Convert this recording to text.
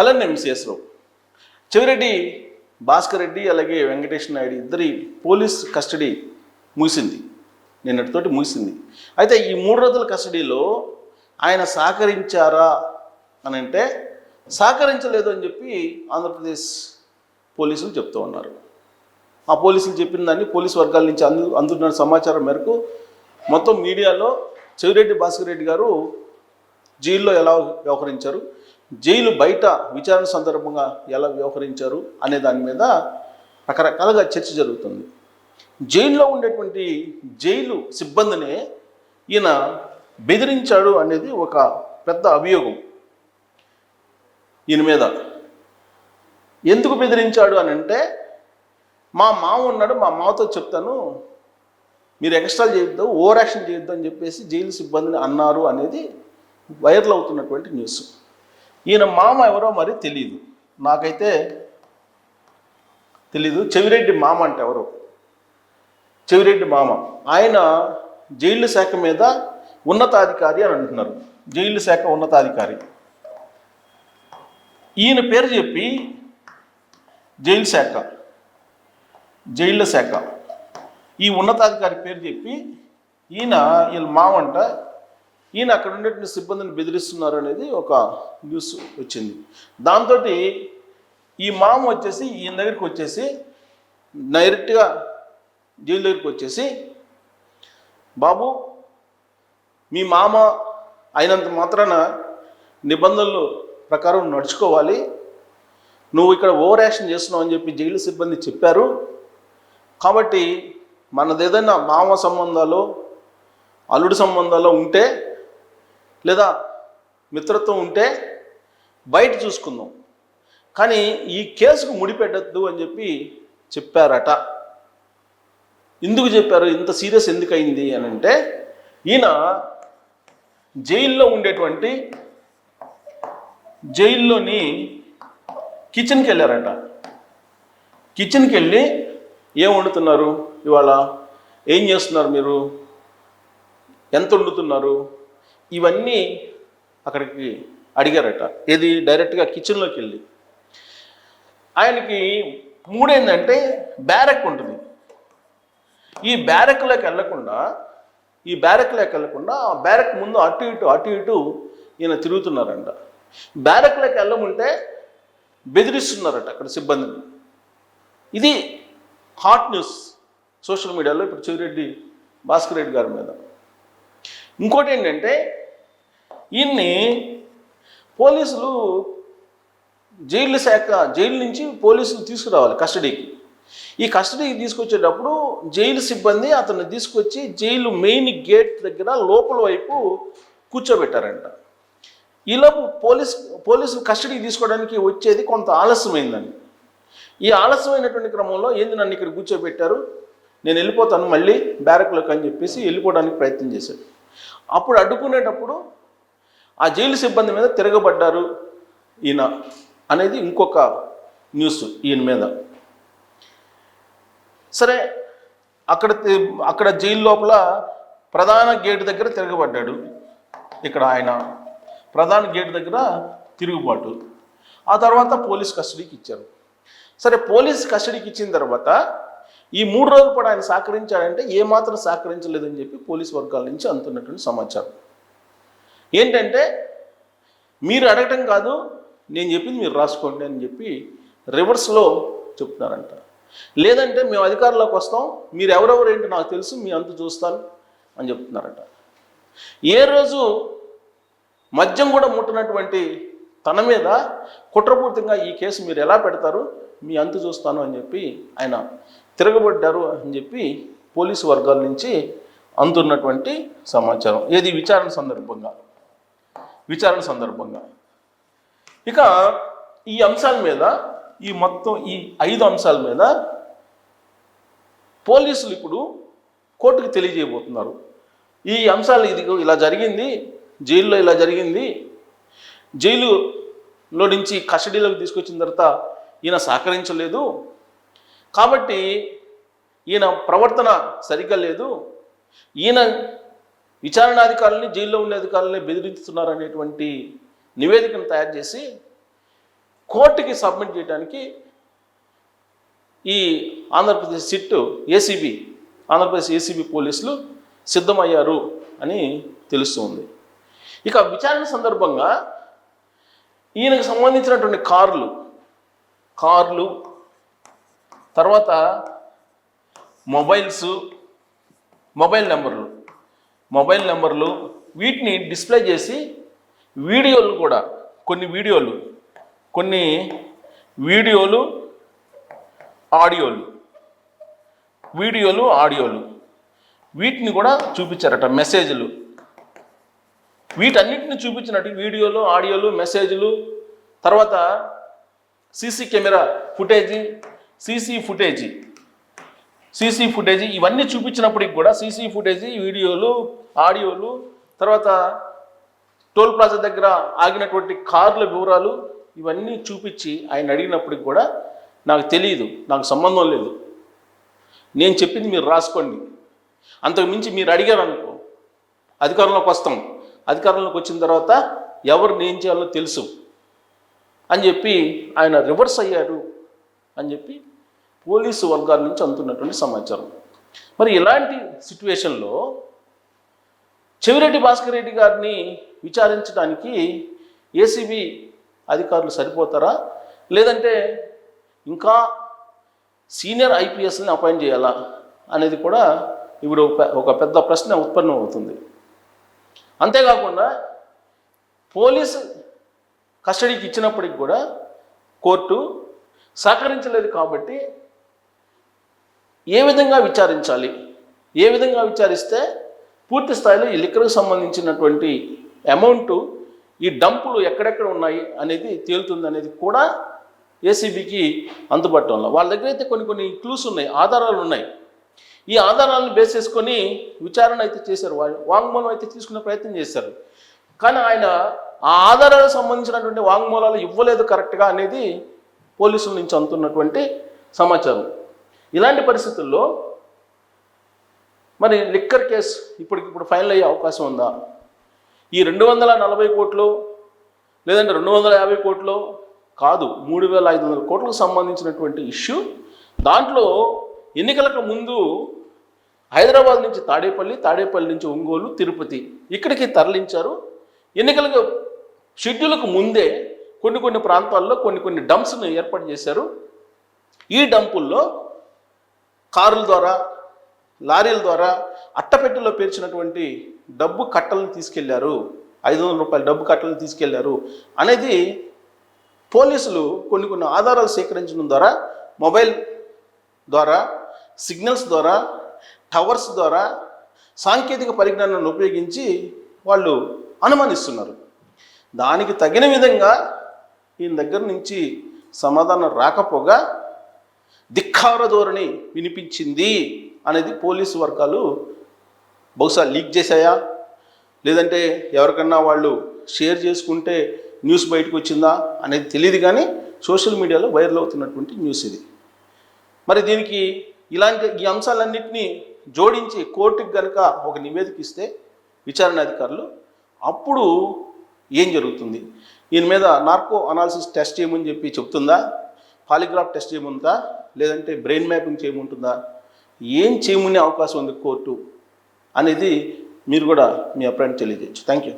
Hello MCS Rao Chevireddy Bhaskar Reddy అలాగే వెంకటేష్ నాయుడు ఇద్దరి police custody ముగిసింది. నిన్నటితోటి ముగిసింది. అయితే ఈ మూడు రోజుల కస్టడీలో ఆయన సహకరించారా అని అంటే సహకరించలేదు అని చెప్పి ఆంధ్రప్రదేశ్ పోలీసులు చెప్తూ ఉన్నారు. ఆ పోలీసులు చెప్పిన దాన్ని పోలీస్ వర్గాల నుంచి అందు అందుతున్న సమాచారం మేరకు మొత్తం మీడియాలో చెవిరెడ్డి భాస్కర్ రెడ్డి గారు జైల్లో ఎలా వ్యవహరించారు జైలు బయట విచారణ సందర్భంగా ఎలా వ్యవహరించారు అనే దాని మీద రకరకాలుగా చర్చ జరుగుతుంది. జైల్లో ఉండేటువంటి జైలు సిబ్బందినే ఈయన బెదిరించాడు అనేది ఒక పెద్ద అభియోగం ఈయన మీద. ఎందుకు బెదిరించాడు అని అంటే మా మామ ఉన్నాడు మా మామతో చెప్తాను మీరు ఎక్స్ట్రా చేయొద్దు ఓవర్ యాక్షన్ చేయొద్దు అని చెప్పేసి జైలు సిబ్బందిని అన్నారు అనేది వైరల్ అవుతున్నటువంటి న్యూస్. ఈయన మామ ఎవరో మరి తెలియదు నాకైతే తెలీదు. చెవిరెడ్డి మామ అంటే ఎవరు. చెవిరెడ్డి మామ. ఆయన జైలు శాఖ మీద ఉన్నతాధికారి అని అంటున్నారు. జైలు శాఖ ఉన్నతాధికారి. ఈయన పేరు చెప్పి జైలు శాఖ. జైళ్ళ శాఖ. ఈ ఉన్నతాధికారి పేరు చెప్పి ఈయన వీళ్ళ మామంట ఈయన అక్కడ ఉండేటువంటి సిబ్బందిని బెదిరిస్తున్నారు అనేది ఒక న్యూస్ వచ్చింది. దాంతో ఈ మామ వచ్చేసి ఈయన దగ్గరికి వచ్చేసి డైరెక్ట్గా జైలు దగ్గరికి వచ్చేసి బాబు మీ మామ అయినంత మాత్రాన నిబంధనలు ప్రకారం నడుచుకోవాలి. నువ్వు ఇక్కడ ఓవర్ యాక్షన్ చేస్తున్నావు అని చెప్పి జైలు సిబ్బంది చెప్పారు. కాబట్టి మనదేదైనా మామ సంబంధాలు అల్లుడి సంబంధాలు ఉంటే లేదా మిత్రత్వం ఉంటే బయట చూసుకుందాం. కానీ ఈ కేసుకు ముడిపెట్టద్దు అని చెప్పి చెప్పారట. ఎందుకు చెప్పారు? ఇంత సీరియస్ ఎందుకు అయింది అని అంటే ఈయన జైల్లో ఉండేటువంటి జైల్లోని కిచెన్కి వెళ్ళారట. కిచెన్కి వెళ్ళి ఏం వండుతున్నారు? ఇవాళ ఏం చేస్తున్నారు మీరు? ఎంత వండుతున్నారు? ఇవన్నీ అక్కడికి అడిగారట. ఏది? డైరెక్ట్గా కిచెన్లోకి వెళ్ళి. ఆయనకి మూడేందంటే బ్యారెక్ ఉంటుంది. ఈ బ్యారెక్లోకి వెళ్ళకుండా ఈ బ్యారెక్లోకి వెళ్ళకుండా ఆ బ్యారెక్ ముందు అటు ఇటు అటు ఇటు ఈయన తిరుగుతున్నారంట. బ్యారెక్లోకి వెళ్ళముంటే బెదిరిస్తున్నారట అక్కడ సిబ్బందిని. ఇది హాట్ న్యూస్ సోషల్ మీడియాలో ఇప్పుడు చెవిరెడ్డి భాస్కర్ రెడ్డి గారి మీద. ఇంకోటి ఏంటంటే ఈయన్ని పోలీసులు జైలు శాఖ జైలు నుంచి పోలీసులు తీసుకురావాలి కస్టడీకి. ఈ కస్టడీకి తీసుకొచ్చేటప్పుడు జైలు సిబ్బంది అతన్ని తీసుకొచ్చి జైలు మెయిన్ గేట్ దగ్గర లోపల వైపు కూర్చోబెట్టారంట. ఈలోపు పోలీస్ పోలీసులు కస్టడీకి తీసుకోవడానికి వచ్చేది కొంత ఆలస్యమైందండి. ఈ ఆలస్యమైనటువంటి క్రమంలో ఏంది నన్ను ఇక్కడ కూర్చోబెట్టారు? నేను వెళ్ళిపోతాను మళ్ళీ బ్యారక్లోకి అని చెప్పేసి వెళ్ళిపోవడానికి ప్రయత్నం చేశాడు. అప్పుడు అడ్డుకునేటప్పుడు ఆ జైలు సిబ్బంది మీద తిరగబడ్డారు ఈయన అనేది ఇంకొక న్యూస్ ఈయన మీద. సరే అక్కడ తి- అక్కడ జైలు లోపల ప్రధాన గేట్ దగ్గర తిరగబడ్డాడు ఇక్కడ ఆయన. ప్రధాన గేట్ దగ్గర తిరుగుబాటు. ఆ తర్వాత పోలీస్ కస్టడీకి ఇచ్చారు. సరే పోలీస్ కస్టడీకి ఇచ్చిన తర్వాత ఈ మూడు రోజులు కూడా ఆయన సహకరించాడంటే ఏమాత్రం సహకరించలేదని చెప్పి పోలీస్ వర్గాల నుంచి అందుతున్నటువంటి సమాచారం. ఏంటంటే మీరు అడగటం కాదు నేను చెప్పింది మీరు రాసుకోండి అని చెప్పి రివర్స్లో చెప్తున్నారంట. లేదంటే మేము అధికారంలోకి వస్తాం మీరు ఎవరెవరు ఏంటో నాకు తెలుసు మీ అంత చూస్తాను అని చెప్తున్నారట. ఏ రోజు మద్యం కూడా ముట్టనటువంటి తన మీద కుట్రపూర్తిగా ఈ కేసు మీరు ఎలా పెడతారు మీ అంతు చూస్తాను అని చెప్పి ఆయన తిరగబడ్డారు అని చెప్పి పోలీసు వర్గాల నుంచి అందుతున్నటువంటి సమాచారం. ఏది విచారణ సందర్భంగా? విచారణ సందర్భంగా. ఇక ఈ అంశాల మీద ఈ మొత్తం ఈ ఐదు అంశాల మీద పోలీసులు ఇప్పుడు కోర్టుకు తెలియజేయబోతున్నారు. ఈ అంశాలు ఇది ఇలా జరిగింది జైల్లో ఇలా జరిగింది జైలులో నుంచి కస్టడీలోకి తీసుకొచ్చిన తర్వాత ఈయన సహకరించలేదు. కాబట్టి ఈయన ప్రవర్తన సరిగ్గా లేదు. ఈయన విచారణాధికారులని జైల్లో ఉండే అధికారులని బెదిరిస్తున్నారు అనేటువంటి నివేదికను తయారు చేసి కోర్టుకి సబ్మిట్ చేయడానికి ఈ Andhra Pradesh SIT ACB Andhra Pradesh ACB పోలీసులు సిద్ధమయ్యారు అని తెలుస్తుంది. ఇక విచారణ సందర్భంగా ఈయనకు సంబంధించినటువంటి కార్లు కార్లు తర్వాత మొబైల్స్ మొబైల్ నెంబర్లు మొబైల్ నెంబర్లు వీటిని డిస్ప్లే చేసి వీడియోలు కూడా కొన్ని వీడియోలు కొన్ని వీడియోలు ఆడియోలు వీడియోలు ఆడియోలు వీటిని కూడా చూపించారట మెసేజ్లు. వీటన్నిటిని చూపించినట్టు వీడియోలు ఆడియోలు మెసేజ్లు తర్వాత CC camera footage CC footage CC footage ఇవన్నీ చూపించినప్పటికి కూడా సీసీ ఫుటేజీ వీడియోలు ఆడియోలు తర్వాత టోల్ ప్లాజా దగ్గర ఆగినటువంటి కార్ల వివరాలు ఇవన్నీ చూపించి ఆయన అడిగినప్పటికి కూడా నాకు తెలియదు నాకు సంబంధం లేదు. నేను చెప్పింది మీరు రాసుకోండి. అంతకు మించి మీరు అడిగారు అనుకో అధికారంలోకి వస్తాం. అధికారంలోకి వచ్చిన తర్వాత ఎవరిని ఏం చేయాలో తెలుసు అని చెప్పి ఆయన రివర్స్ అయ్యారు అని చెప్పి పోలీసు వర్గాల నుంచి అందుతున్నటువంటి సమాచారం. మరి ఇలాంటి సిట్యువేషన్లో చెవిరెడ్డి భాస్కర్ రెడ్డి గారిని విచారించడానికి ఏసీబీ అధికారులు సరిపోతారా? లేదంటే ఇంకా సీనియర్ ఐపీఎస్ని అపాయింట్ చేయాలా? అనేది కూడా ఇప్పుడు ఒక- పెద్ద ప్రశ్న ఉత్పన్నం అవుతుంది అంతేకాకుండా పోలీసు కస్టడీకి ఇచ్చినప్పటికి కూడా కోర్టు సహకరించలేదు కాబట్టి ఏ విధంగా విచారించాలి? ఏ విధంగా విచారిస్తే పూర్తి స్థాయిలో ఈ లిక్కర్కి సంబంధించినటువంటి అమౌంట్ ఈ డంపులు ఎక్కడెక్కడ ఉన్నాయి అనేది తేలుతుంది అనేది కూడా ఏసీబీకి అందుబాటులో వాళ్ళ దగ్గర అయితే కొన్ని కొన్ని క్లూస్ ఉన్నాయి ఆధారాలు ఉన్నాయి. ఈ ఆధారాలను బేస్ చేసుకొని విచారణ అయితే చేశారు. వాంగ్మూలం అయితే తీసుకునే ప్రయత్నం చేశారు. కానీ ఆయన ఆ ఆధారాలకు సంబంధించినటువంటి వాంగ్మూలాలు ఇవ్వలేదు కరెక్ట్గా అనేది పోలీసుల నుంచి అందుతున్నటువంటి సమాచారం. ఇలాంటి పరిస్థితుల్లో మరి లిక్కర్ కేసు ఇప్పటికిప్పుడు ఫైనల్ అయ్యే అవకాశం ఉందా? ఈ రెండు వందల నలభై కోట్లు లేదంటే రెండు వందల యాభై కోట్లు కాదు మూడు వేల ఐదు వందల కోట్లకు సంబంధించినటువంటి ఇష్యూ. దాంట్లో ఎన్నికలకు ముందు హైదరాబాద్ నుంచి తాడేపల్లి తాడేపల్లి నుంచి ఒంగోలు తిరుపతి ఇక్కడికి తరలించారు. ఎన్నికలకు షెడ్యూల్కు ముందే కొన్ని కొన్ని ప్రాంతాల్లో కొన్ని కొన్ని డంప్స్ను ఏర్పాటు చేశారు. ఈ డంపుల్లో కారుల ద్వారా లారీల ద్వారా అట్టపెట్టెలో పేర్చినటువంటి డబ్బు కట్టలను తీసుకెళ్ళారు. ఐదు వందల రూపాయల డబ్బు కట్టలను తీసుకెళ్ళారు. అనేది పోలీసులు కొన్ని కొన్ని ఆధారాలు సేకరించడం ద్వారా మొబైల్ ద్వారా సిగ్నల్స్ ద్వారా టవర్స్ ద్వారా సాంకేతిక పరిజ్ఞానాన్ని ఉపయోగించి వాళ్ళు అనుమానిస్తున్నారు. దానికి తగిన విధంగా ఈయన దగ్గర నుంచి సమాధానం రాకపోగా ధిక్కార ధోరణి వినిపించింది. అనేది పోలీసు వర్గాలు బహుశా లీక్ చేశాయా? లేదంటే ఎవరికన్నా వాళ్ళు షేర్ చేసుకుంటే న్యూస్ బయటకు వచ్చిందా అనేది తెలియదు కానీ సోషల్ మీడియాలో వైరల్ అవుతున్నటువంటి న్యూస్ ఇది. మరి దీనికి ఇలాంటి ఈ అంశాలన్నింటినీ జోడించి కోర్టుకి కనుక ఒక నివేదిక ఇస్తే విచారణ అధికారులు అప్పుడు ఏం జరుగుతుంది? దీని మీద నార్కో అనాలిసిస్ టెస్ట్ చేయమని చెప్పి చెప్తుందా? పాలిగ్రాఫ్ టెస్ట్ చేయమందా లేదంటే బ్రెయిన్ మ్యాపింగ్ చేయమంటుందా? ఏం చేయమనే అవకాశం ఉంది కోర్టు అనేది మీరు కూడా మీ అభిప్రాయం తెలియజేయచ్చు. Thank you